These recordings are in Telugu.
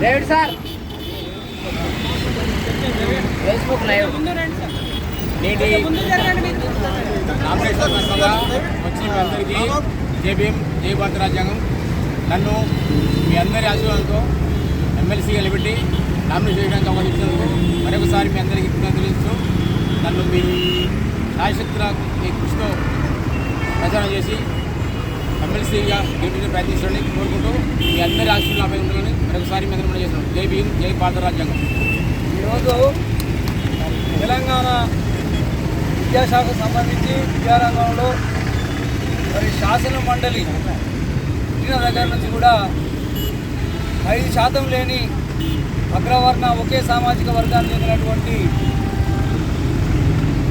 David sir. ఫేస్బుక్ లైవ్ నేటి నామినేషన్ వచ్చి మీ అందరికీ జై భీమ్ జై భారత రాజ్యాంగం. నన్ను మీ అందరి ఆశీర్వాదంతో ఎమ్మెల్సీగా నిలబెట్టి నామినేషన్ చేయడానికి అవకాశం మరొకసారి మీ అందరికీ కృతజ్ఞతలు నన్ను మీ శాయశక్తుల ఈ కృషితో ప్రచారం చేసి ఎమ్మెల్సీగా గెలిపించే ప్రయత్నించడానికి కోరుకుంటూ మీ అందరి ఆశీర్వాదం ఆపై ఉండాలని మరొకసారి మీద అందరూ చేస్తున్నాను జై భీమ్ జై భారత రాజ్యాంగం. ఈరోజు తెలంగాణ విద్యాశాఖకు సంబంధించి విద్యారంగంలో మరి శాసన మండలి పుట్టిన దగ్గర నుంచి కూడా ఐదు శాతం లేని అగ్రవర్ణ ఒకే సామాజిక వర్గానికి చెందినటువంటి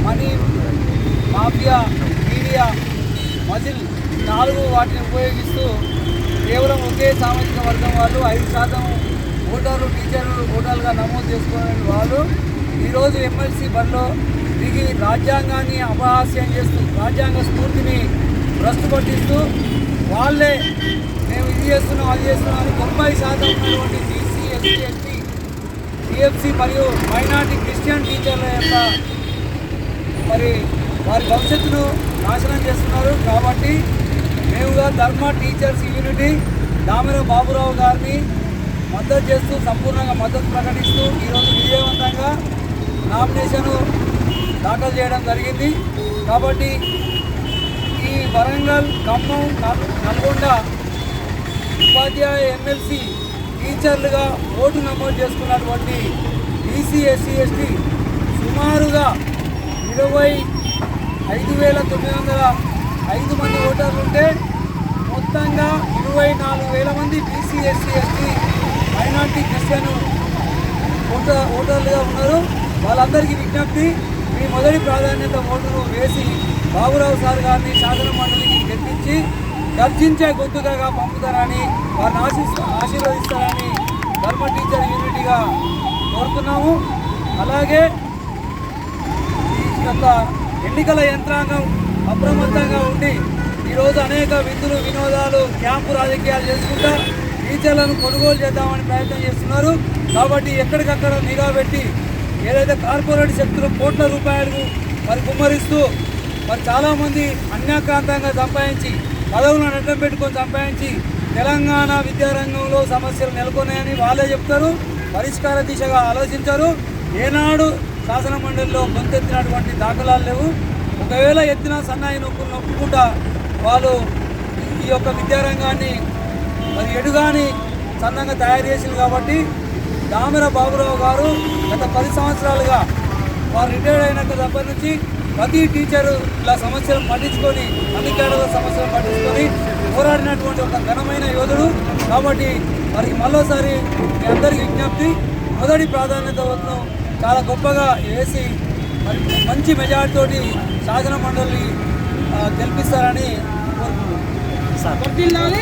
మనీ మాఫియా మీడియా మజిల్ నాలుగు వాటిని ఉపయోగిస్తూ కేవలం ఒకే సామాజిక వర్గం వాళ్ళు ఐదు శాతం ఓటర్లు టీచర్లు ఓటర్లుగా నమోదు చేసుకునే వాళ్ళు ఈరోజు ఎమ్మెల్సీ బరిలో దిగి రాజ్యాంగాన్ని అపహాస్యం చేస్తూ రాజ్యాంగ స్ఫూర్తిని భ్రష్టుపట్టిస్తూ వాళ్ళే మేము ఇది చేస్తున్నాం అది చేస్తున్నాం అని తొంభై శాతం ఉన్నటువంటి బీసీ ఎస్సీ ఎస్టీ టిఎఫ్సి మరియు మైనార్టీ క్రిస్టియన్ టీచర్ల యొక్క మరి వారి భవిష్యత్తును నాశనం చేస్తున్నారు. కాబట్టి మేముగా ధర్మ టీచర్స్ యూనిటీ దామెర బాబురావు గారిని మద్దతు చేస్తూ సంపూర్ణంగా మద్దతు ప్రకటిస్తూ ఈరోజు విజయవంతంగా నామినేషను దాఖలు చేయడం జరిగింది. కాబట్టి ఈ వరంగల్ ఖమ్మం నల్గొండ ఉపాధ్యాయ ఎమ్మెల్సీ టీచర్లుగా ఓటు నమోదు చేసుకున్నటువంటి బీసీ ఎస్సీ ఎస్టీ సుమారుగా ఇరవై ఐదు వేల తొమ్మిది వందల ఐదు మంది ఓటర్లు ఉంటే మొత్తంగా ఇరవై నాలుగు వేల మంది BC SC ST minority Christian voter ఓటర్లుగా ఉన్నారు. వాళ్ళందరికీ విజ్ఞప్తి మీ మొదటి ప్రాధాన్యత ఓటును వేసి బాబురావు సార్ గారిని శాసన మండలికి గెలిపించి గర్జించే గొంతుగా పంపుతారని వారిని ఆశీస్ ఆశీర్వదిస్తారని ధర్మ టీచర్ యూనిటీగా కోరుతున్నాము. అలాగే ఈ యొక్క ఎన్నికల యంత్రాంగం అప్రమత్తంగా ఉండి ఈరోజు అనేక విందులు వినోదాలు క్యాంపు రాజకీయాలు చేసుకుంటా టీచర్లను కొనుగోలు చేద్దామని ప్రయత్నం చేస్తున్నారు. కాబట్టి ఎక్కడికక్కడ నిఘా పెట్టి ఏదైతే కార్పొరేట్ శక్తులు కోట్ల రూపాయలు మరి కుమ్మరిస్తూ మరి చాలామంది అన్యాక్రాంతంగా సంపాదించి పదవులను అడ్డం పెట్టుకొని సంపాదించి తెలంగాణ విద్యారంగంలో సమస్యలు నెలకొన్నాయని వాళ్ళే చెప్తారు. పరిష్కార దిశగా ఆలోచించారు. ఏనాడు శాసన మండలిలో గొంతెత్తినటువంటి దాఖలాలు లేవు. ఒకవేళ ఎత్తిన సన్నాయి నొప్పులు నొప్పుకుంటా వాళ్ళు ఈ యొక్క విద్యారంగాన్ని మరి ఎడుగాని సన్నంగా తయారు చేసింది కాబట్టి దామెర బాబురావు గారు గత పది సంవత్సరాలుగా వారు రిటైర్డ్ అయినంత దగ్గర నుంచి ప్రతి టీచరు ఇలా సమస్యలు పట్టించుకొని అన్ని కేడల సమస్యలు పట్టించుకొని పోరాడినటువంటి ఒక ఘనమైన యోధుడు. కాబట్టి మరి మరోసారి మీ అందరికీ విజ్ఞప్తి మొదటి ప్రాధాన్యత వద్దు చాలా గొప్పగా వేసి మంచి మెజార్టీతోటి శాసన మండలి ఆ, గెలిపిస్తారని కోరుకుంటున్నాను